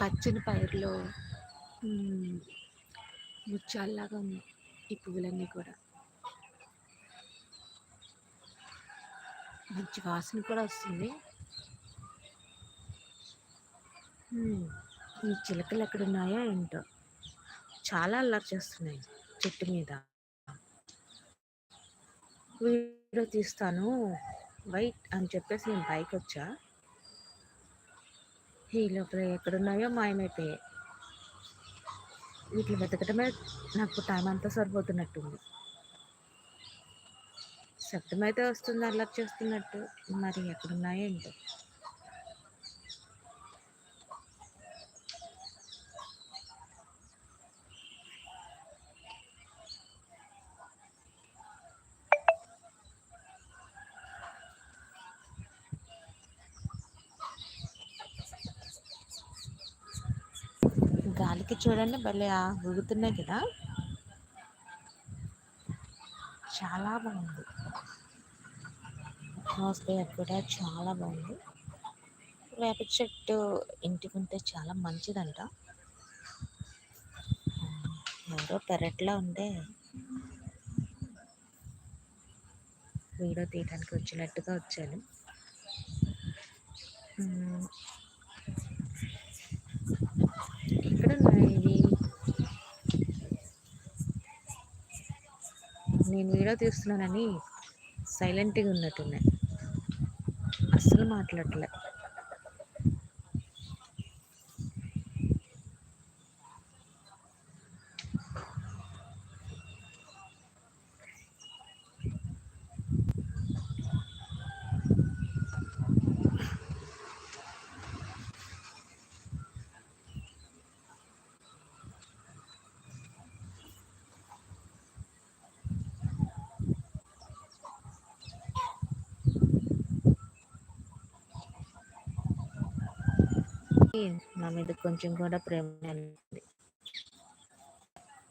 పచ్చని పైరులో ముత్యాల్లాగా ఉన్నాయి ఈ పువ్వులన్నీ కూడా. మంచి వాసన కూడా వస్తుంది. ఈ చిలకలు ఎక్కడున్నాయో ఏంటో. చాలా అల్లరి చేస్తున్నాయి చెట్టు మీద. వీడియో తీస్తాను. వైట్ అని చెప్పేసి నేను పైకి వచ్చా. ఈ లోపల ఎక్కడున్నాయో మాయమైపోయాయి. వీటిని వెతకటమే నాకు టైం అంతా సరిపోతున్నట్టుంది. శబ్దం అయితే వస్తుంది అల్లరి చేస్తున్నట్టు. మరి ఎక్కడున్నాయో ఏంటో. గాలికి చూడండి భలే ఆ ఊగుతున్నాయి కదా. చాలా బాగుంది. అట్మాస్ఫియర్ కూడా చాలా బాగుంది. వేప చెట్టు ఇంటికి ఉంటే చాలా మంచిదంట. ఎవరో పెరట్లో ఉండే వీడియో తీయడానికి వచ్చినట్టుగా వచ్చాను. నేను వీడియో తీస్తున్నానని సైలెంట్గా ఉన్నట్టున్నాయి. అస్సలు మాట్లాడలే నా మీద కొంచెం కూడా ప్రేమ